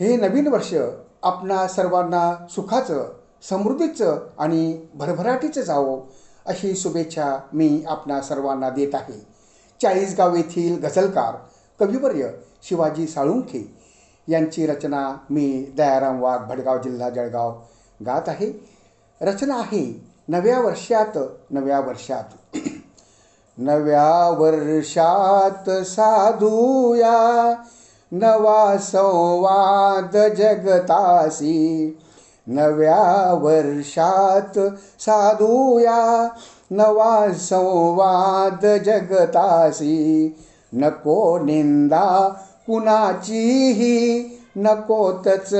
हे नवीन वर्ष आपणा सर्वांना सुखाचं समृद्धीचं आणि भरभराटीचं जावो अशी शुभेच्छा मी आपणा सर्वांना देत आहे. चाळीसगाव येथील गझलकार कविवर्य शिवाजी साळुंखे यांची रचना मी दयाराम वाघ भडगाव जिल्हा जळगाव गात आहे. रचना आहे नव्या वर्षात नव्या वर्षात. नव्या वर्षात साधूया. नवा संवाद जगतासी नव्या वर्षात साधूया. नवा संवाद जगतासी नको निंदा कुणाचीही. नकोतच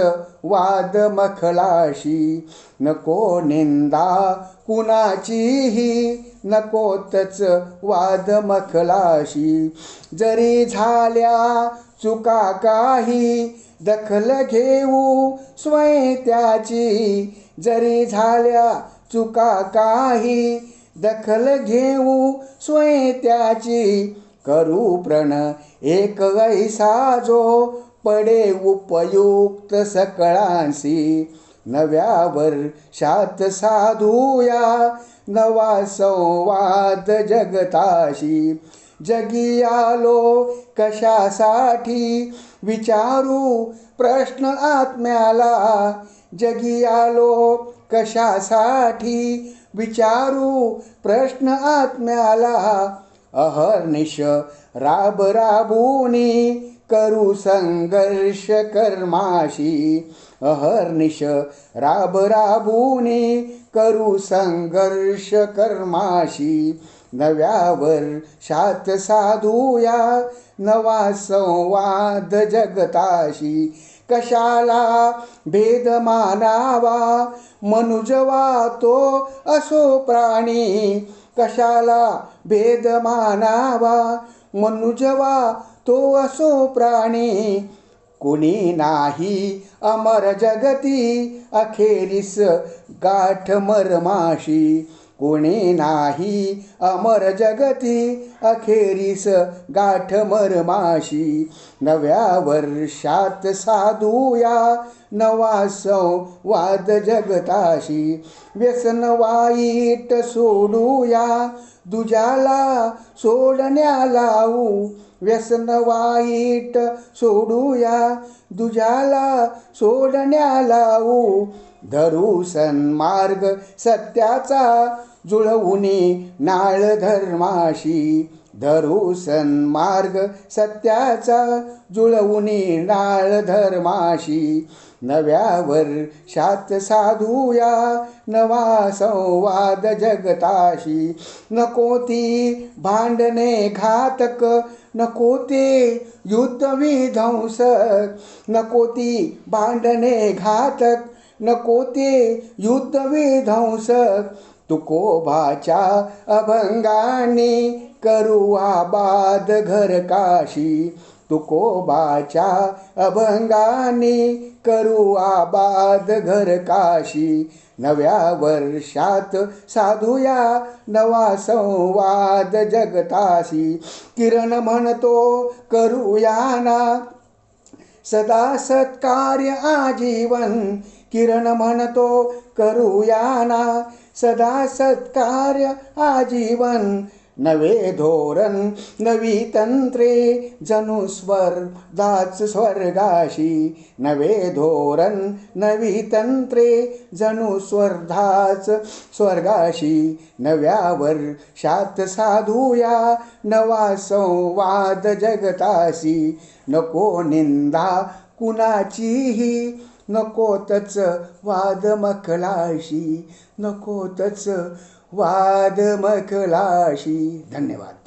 वाद मखलाशी नको निंदा कुणाचीही नकोतच वाद मखलाशी. जरी झाल्या चुका काही दखल घेऊ स्वय त्याची. जरी झाल्या चुका काही दखल घेऊ स्वय त्याची. करू प्रण एक ऐसा जो पडे उपयुक्त सकळांशी. नव्या वर्षात साधूया. नवा संवाद जगताशी. जगी आलो कशासाठी? विचारू प्रश्न आत्म्याला. जगी आलो कशासाठी? विचारू प्रश्न आत्म्याला. अहर्निश राब राबुनी करू संघर्ष कर्माशी. अहर्निश राब राबुनी करू संघर्ष कर्माशी. नव्यावर शात साधूया नवा संवाद जगताशी. कशाला भेद मानावा मनुजवा तो असो प्राणी. कशाला भेद मानावा मनुजवा तो असो प्राणी कुणी नाही. अमर जगती अखेरीस गाठ मरमाशी. कोणी नाही. अमर जगती अखेरीस गाठ मरमाशी. नव्या वर्षात साधूया नवा संवाद जगताशी. व्यसन वाईट सोडूया दुजाला सोडण्या लावू व्यसन वाईट सोडूया दुजाला सोडण्या धरू सन्मार्ग सत्याचा. जुळवुनी नाळ धर्माशी धरू सन्मार्ग सत्याचा. जुळवुनी नाळ धर्माशी नव्या वर्षात साधूया. नवा संवाद जगताशी. नको ती भांडणे घातक नको ते युद्ध विध्वंसक. नको ती भांडणे घातक नको ते युद्ध विध्वंसक. तुकोबाच्या अभंगाने करू बाद घर काशी. तुकोबाच्या अभंगाने करुवा बाद घर काशी. नव्या वर्षात साधूया नवा संवाद जगताशी. किरण म्हणतो करूया ना सदा सत्कार्य आजीवन किरण म्हणतो करूया ना सदा सत्कार्य आजीवन नवे धोरण नवी तंत्रे जणू स्वर्धाच स्वर्गाशी. नवे धोरण नवी तंत्रे जणू स्वर्धाच स्वर्गाशी. नव्या वर्षात साधूया नवा संवाद जगताशी. नको निंदा कुणाचीही नकोतच वाद मखलाशी. नकोतच वाद मखलाशी. धन्यवाद.